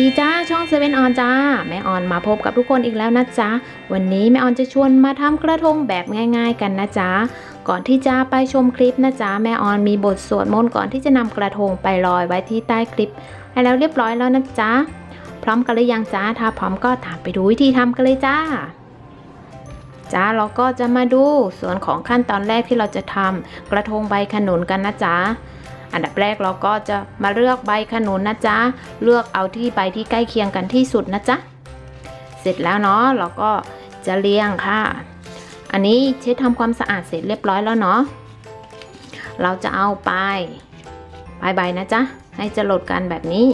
ดีจ้าช่องเซเว่นออนจ้าแม่ออนมาพบกับทุกคนอีกแล้วนะจ๊ะ วันนี้แม่ออนจะชวนมาทำกระทงแบบง่าย ๆ กันนะจ๊ะ ก่อนที่จะไปชมคลิปนะจ๊ะแม่ออนมีบทสวดมนต์ก่อนที่จะนำกระทงไปลอยไว้ที่ใต้คลิปให้แล้วเรียบร้อยแล้วนะจ๊ะ พร้อมกันหรือยังจ้าถ้าพร้อมก็ตามไปดูวิธีทำกันเลยจ้าจ้าเราก็จะมาดูส่วนของขั้นตอนแรกที่เราจะทำกระทงใบขนุนกันนะจ๊ะ อันดับแรกเราก็จะมาเลือกใบขนุนนะจ๊ะ เลือกเอาที่ใบที่ใกล้เคียงกันที่สุดนะจ๊ะ เสร็จแล้วเนาะเราก็จะเรียงค่ะ อันนี้เช็ดทำความสะอาดเสร็จเรียบร้อยแล้วเนาะ เราจะเอาปปลายใบนะจ๊ะ ให้จะหลดกันแบบนี้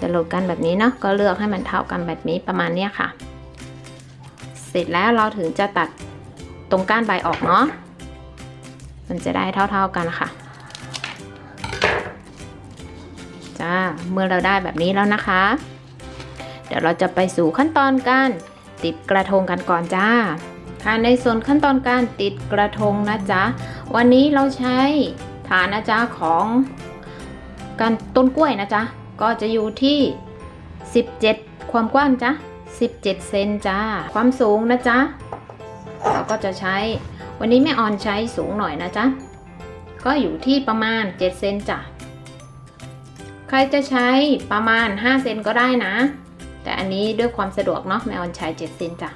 จะหลดกันแบบนี้เนาะ ก็เลือกให้มันเท่ากันแบบนี้ประมาณเนี้ยค่ะ เสร็จแล้วเราถึงจะตัดตรงก้านใบออกเนาะ มันจะได้เท่าๆกันค่ะจ้าเมื่อเราได้แบบนี้แล้วนะคะ เดี๋ยวเราจะไปสู่ขั้นตอนการติดกระทงกันก่อนจ้าค่ะในส่วนขั้นตอนการติดกระทงนะจ๊ะ วันนี้เราใช้ฐานนะจ๊ะของการต้นกล้วยนะจ๊ะ ก็จะอยู่ที่ 17 ความกว้างจ้ะ17 เซนจ้า ความสูงนะจ๊ะ เราก็จะใช้ วันนี้แม่ออนใช้สูงหน่อยนะจ๊ะ ก็อยู่ที่ประมาณ 7 เซนจ้ะ ใครจะใช้ประมาณ 5 เซนก็ได้นะ แต่อันนี้ด้วยความสะดวกเนาะแม่ออนใช้ 7 เซนจ้ะ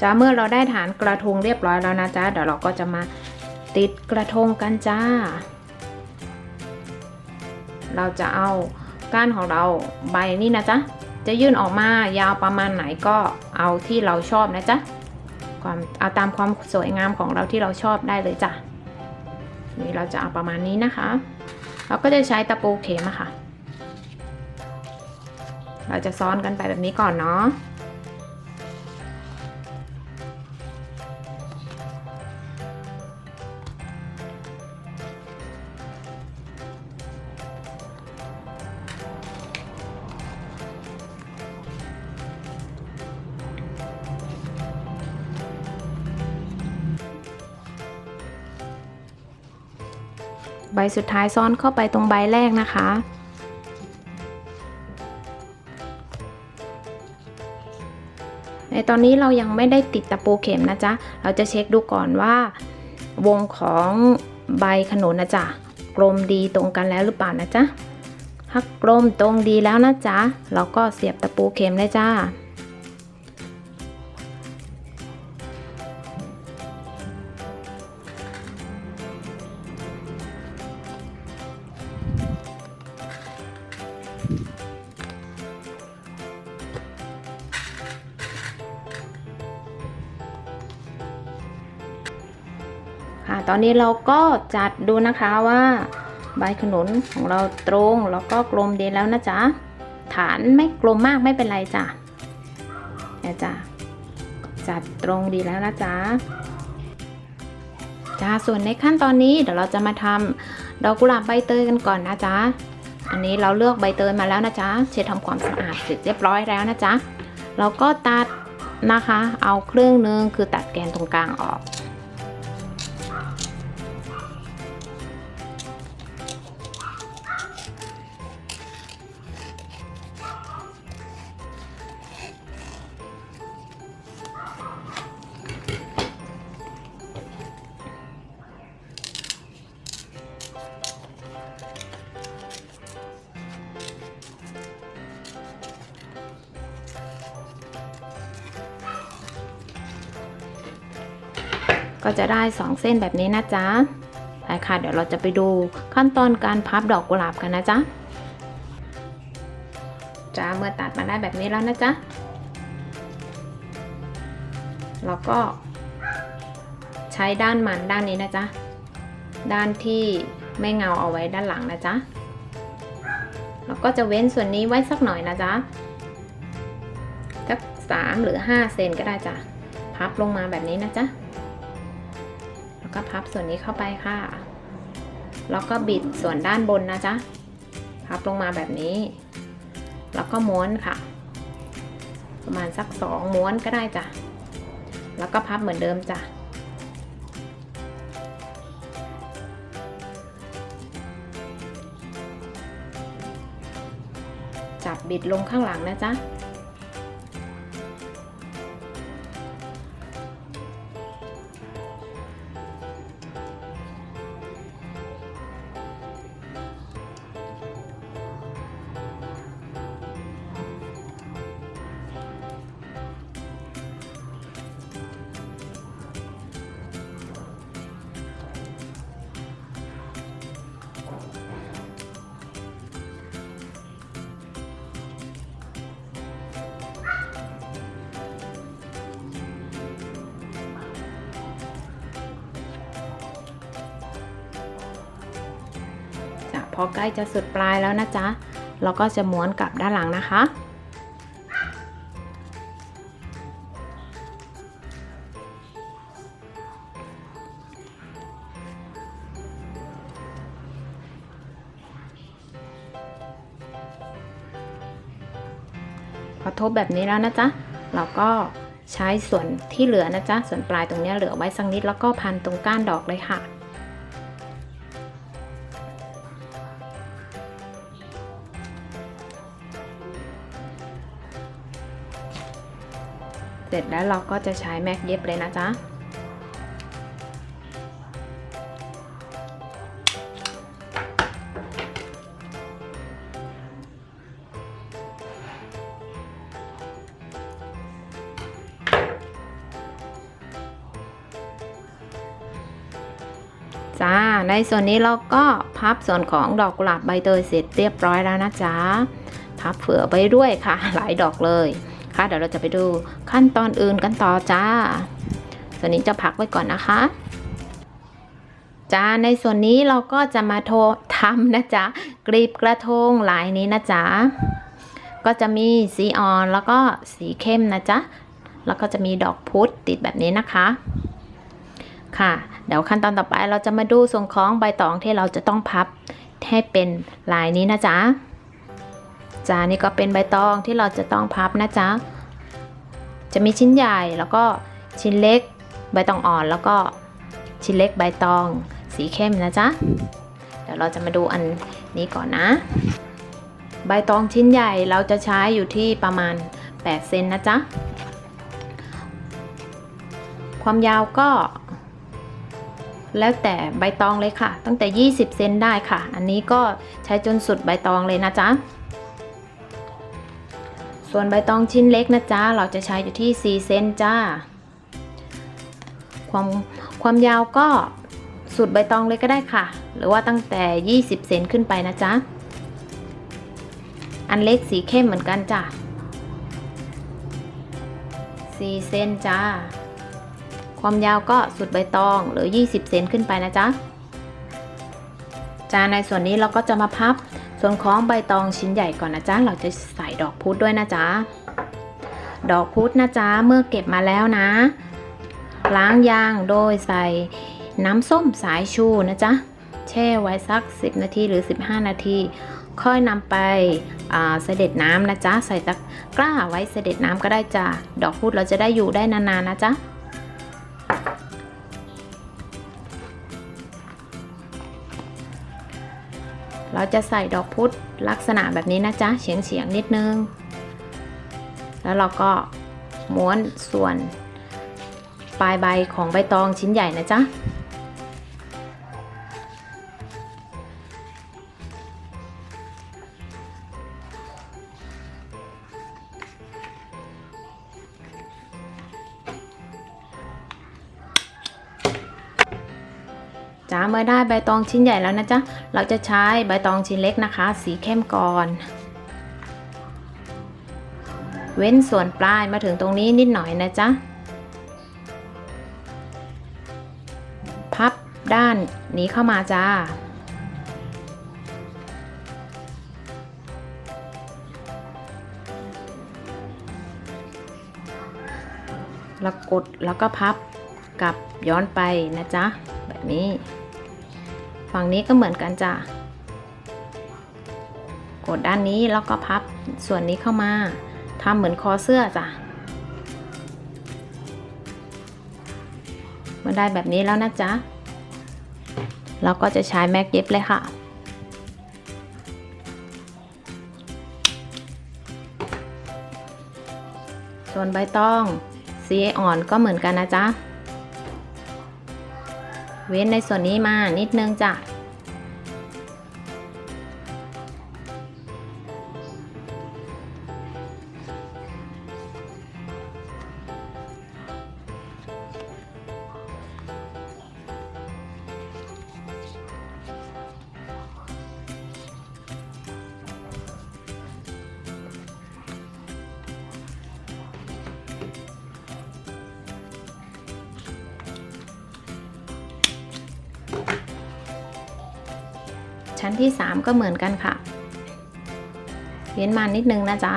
จ้าเมื่อเราได้ฐานกระทงเรียบร้อยแล้วนะจ๊ะเดี๋ยวเราก็จะมาติดกระทงกันจ้า เราจะเอาก้านของเราใบนี่นะจ๊ะ จะยื่นออกมายาวประมาณไหนก็เอาที่เราชอบนะจ๊ะ ความเอาตามความสวยงามของเราที่เราชอบได้เลยจ้ะนี่เราจะเอาประมาณนี้นะคะ เราก็จะใช้ตะปูเข็มค่ะ เราจะซ้อนกันไปแบบนี้ก่อนเนาะ ใบสุดท้ายซ้อนเข้าไปตรงใบแรกนะคะ ในตอนนี้เรายังไม่ได้ติดตะปูเข็มนะจ๊ะ เราจะเช็คดูก่อนว่า วงของใบขนุนนะจ๊ะกลมดีตรงกันแล้วหรือเปล่านะจ๊ะถ้ากลมตรงดีแล้วนะจ๊ะ เราก็เสียบตะปูเข็มเลยจ้า นี้เราก็จัดดูนะคะว่าใบขนุนของเราตรงแล้วก็กลมดีแล้วนะจ๊ะ ฐานไม่กลมมากไม่เป็นไรจ้ะนี่ยจ้ะจัดตรงดีแล้วนะจ๊ะจ้าส่วนในขั้นตอนนี้เดี๋ยวเราจะมาทำดอกกุหลาบใบเตยกันก่อนนะจ๊ะ อันนี้เราเลือกใบเตยมาแล้วนะจ๊ะ เช็ดทำความสะอาดเสร็จเรียบร้อยแล้วนะจ๊ะ เราก็ตัดนะคะ เอาครึ่งหนึงคือตัดแกนตรงกลางออก จะได้ 2 เส้นแบบนี้นะจ๊ะไปค่ะ เดี๋ยวเราจะไปดูขั้นตอนการพับดอกกุหลาบกันนะจ๊ะจ้าเมื่อตัดมาได้แบบนี้แล้วนะจ๊ะเราก็ ใช้ด้านมันด้านนี้นะจ๊ะ ด้านที่ไม่เงาเอาไว้ด้านหลังนะจ๊ะเราก็จะเว้นส่วนนี้ไว้สักหน่อยนะจ๊ะสักสามหรือห้าเซนก็ได้จ้ะ พับลงมาแบบนี้นะจ๊ะ ก็พับส่วนนี้เข้าไปค่ะ แล้วก็บิดส่วนด้านบนนะจ๊ะ พับลงมาแบบนี้ แล้วก็ม้วนค่ะ ประมาณสักสองม้วนก็ได้จ้ะ แล้วก็พับเหมือนเดิมจ้ะจับบิดลงข้างหลังนะจ๊ะ พอใกล้จะสุดปลายแล้วนะจ๊ะ เราก็จะม้วนกลับด้านหลังนะคะ พอทบแบบนี้แล้วนะจ๊ะ เราก็ใช้ส่วนที่เหลือนะจ๊ะ ส่วนปลายตรงนี้เหลือไว้สักนิดแล้วก็พันตรงก้านดอกเลยค่ะ เสร็จแล้วเราก็จะใช้แม็กเย็บเลยนะจ๊ะจ้า ในส่วนนี้เราก็พับส่วนของดอกกุหลาบใบเตยเสร็จเรียบร้อยแล้วนะจ๊ะ พับเผื่อไปด้วยค่ะ หลายดอกเลย ค่ะเดี๋ยวเราจะไปดูขั้นตอนอื่นกันต่อจ้า ส่วนนี้จะพักไว้ก่อนนะคะจ้าในส่วนนี้เราก็จะมาโททำนะจ๊ะกรีบกระทงลายนี้นะจ๊ะก็จะมีสีอ่อนแล้วก็สีเข้มนะจ๊ะแล้วก็จะมีดอกพุธติดแบบนี้นะคะค่ะเดี๋ยวขั้นตอนต่อไปเราจะมาดูส่วนของใบตองที่เราจะต้องพับให้เป็นลายนี้นะจ๊ะ จ้านี่ก็เป็นใบตองที่เราจะต้องพับนะจ๊ะจะมีชิ้นใหญ่แล้วก็ชิ้นเล็กใบตองอ่อนแล้วก็ชิ้นเล็กใบตองสีเข้มนะจ๊ะเดี๋ยวเราจะมาดูอันนี้ก่อนนะ ใบตองชิ้นใหญ่เราจะใช้อยู่ที่ประมาณ 8 เซนนะจ๊ะความยาวก็ แล้วแต่ใบตองเลยค่ะ ตั้งแต่ 20 เซนได้ค่ะ อันนี้ก็ใช้จนสุดใบตองเลยนะจ๊ะ ส่วนใบตองชิ้นเล็กนะจ๊ะ เราจะใช้อยู่ที่ 4 เซนจ้า ความความยาวก็สุดใบตองเลยก็ได้ค่ะ หรือว่าตั้งแต่ 20 เซนขึ้นไปนะจ๊ะ อันเล็กสีเข้มเหมือนกันจ้ะ 4 เซนจ้า ความยาวก็สุดใบตองหรือ 20 เซนขึ้นไปนะจ๊ะ จานในส่วนนี้เราก็จะมาพับ ส่วนของใบตองชิ้นใหญ่ก่อนนะจ๊ะ เราจะใส่ดอกพุธด้วยนะจ๊ะ ดอกพุธนะจ๊ะ เมื่อเก็บมาแล้วนะ ล้างยางโดยใส่น้ำส้มสายชูนะจ๊ะ แช่ไว้สัก 10 นาทีหรือ 15 นาที ค่อยนำไปเสด็จน้ำนะจ๊ะ ใส่ตะกร้าไว้เสด็จน้ำก็ได้จ้ะ ดอกพุธเราจะได้อยู่ได้นานๆนะจ๊ะ เราจะใส่ดอกพุธลักษณะแบบนี้นะจ๊ะเฉียงเฉียงๆนิดนึง แล้วเราก็ม้วนส่วนปลายใบของใบตองชิ้นใหญ่นะจ๊ะ จ้าเมื่อได้ใบตองชิ้นใหญ่แล้วนะจ๊ะ เราจะใช้ใบตองชิ้นเล็กนะคะ สีเข้มก่อน เว้นส่วนปลายมาถึงตรงนี้นิดหน่อยนะจ๊ะ พับด้านนี้เข้ามาจ้า แล้วกดแล้วก็พับกลับย้อนไปนะจ๊ะ แบบนี้ ฝั่งนี้ก็เหมือนกันจ้ะกดด้านนี้แล้วก็พับส่วนนี้เข้ามาทำเหมือนคอเสื้อจ้ะเมื่อได้แบบนี้แล้วนะจ๊ะเราก็จะใช้แม็กเย็บเลยค่ะส่วนใบตองสีอ่อนก็เหมือนกันนะจ๊ะ เว้นในส่วนนี้มานิดนึงจ้ะ ชั้นที่ 3 ก็เหมือนกันค่ะเว้นมานิดนึงนะจ๊ะ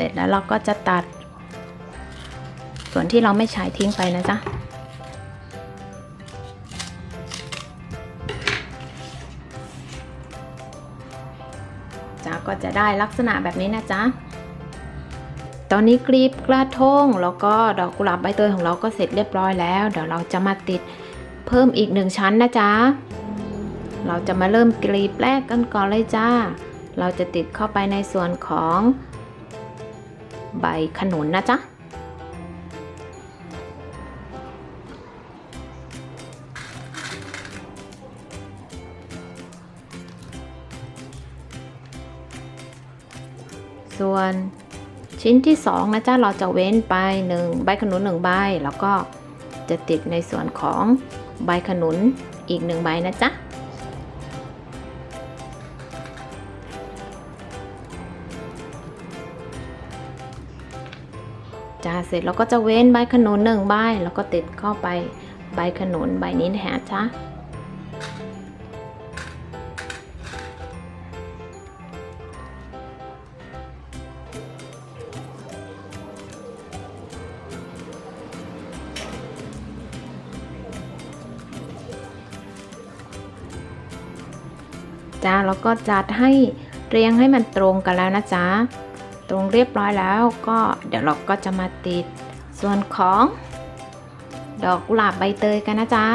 ร็จแล้วเราก็จะตัด ส่วนที่เราไม่ใช้ทิ้งไปนะจ๊ะจ๊ะก็จะได้ลักษณะแบบนี้นะจ๊ะตอนนี้กลีบกระทงแล้วก็ดอกกุหลาบใบเตยของเราก็เสร็จเรียบร้อยแล้ว เดี๋ยวเราจะมาติดเพิ่มอีกหนึ่งชั้นนะจ๊ะ เราจะมาเริ่มกลีบแรกกันก่อนเลยจ้า เราจะติดเข้าไปในส่วนของ ใบขนุนนะจ๊ะ ส่วนชิ้นที่สองนะจ๊ะ เราจะเว้นไปหนึ่งใบขนุนหนึ่งใบ แล้วก็จะติดในส่วนของใบขนุนอีกหนึ่งใบนะจ๊ะ เสร็จเราก็จะเว้นใบขนุนหนึ่งใบแล้วก็ติดเข้าไปใบขนุนใบนี้นะฮะจ้าจ้าแล้วก็จัดให้เรียงให้มันตรงกันแล้วนะจ๊ะ ตรงเรียบร้อยแล้วก็เดี๋ยวเราก็จะมาติดส่วนของ ดอกกุหลาบใบเตยกันนะจ๊ะ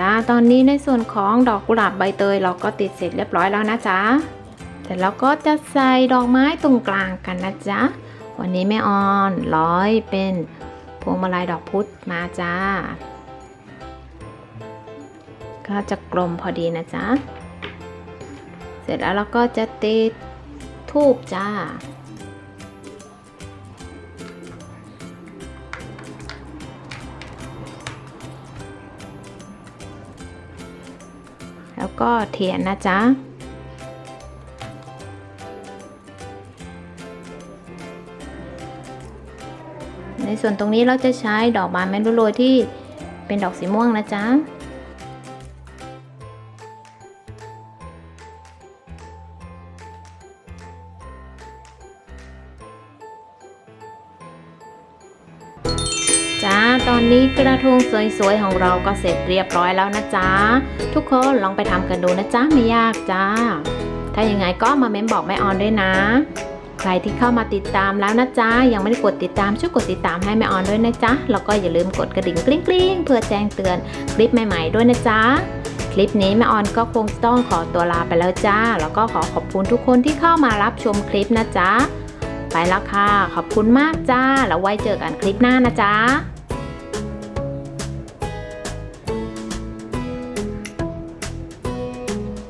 จ้าตอนนี้ในส่วนของดอกกุหลาบใบเตยเราก็ติดเสร็จเรียบร้อยแล้วนะจ๊ะเสร็จแล้วก็จะใส่ดอกไม้ตรงกลางกันนะจ๊ะวันนี้แม่ออนร้อยเป็นพวงมาลัยดอกพุธมาจ้า ก็จะกลมพอดีนะจ๊ะเสร็จแล้วเราก็จะติดทูบจ้า ก็เทียนนะจ๊ะในส่วนตรงนี้เราจะใช้ดอกบานแมนดูโรยที่เป็นดอกสีม่วงนะจ๊ะ กระทงสวยๆของเราก็เสร็จเรียบร้อยแล้วนะจ๊ะ ทุกคนลองไปทำกันดูนะจ๊ะไม่ยากจ้า ถ้าอยังไงก็มาเม้มบอกแม่ออนด้วยนะ ใครที่เข้ามาติดตามแล้วนะจ๊ะ ยังไม่ได้กดติดตามช่วยกดติดตามให้แม่ออนด้วยนะจ๊ะ แล้วก็อย่าลืมกดกระดิ่งกริ๊งกริ๊งๆ เพื่อแจ้งเตือนคลิปใหม่ๆด้วยนะจ๊ะคลิปนี้แม่ออนก็คงต้องขอตัวลาไปแล้วจ้า แล้วก็ขอขอบคุณทุกคนที่เข้ามารับชมคลิปนะจ๊ะ ไปแล้วค่ะ ขอบคุณมากจ้า แล้วไว้เจอกันคลิปหน้านะจ๊ะ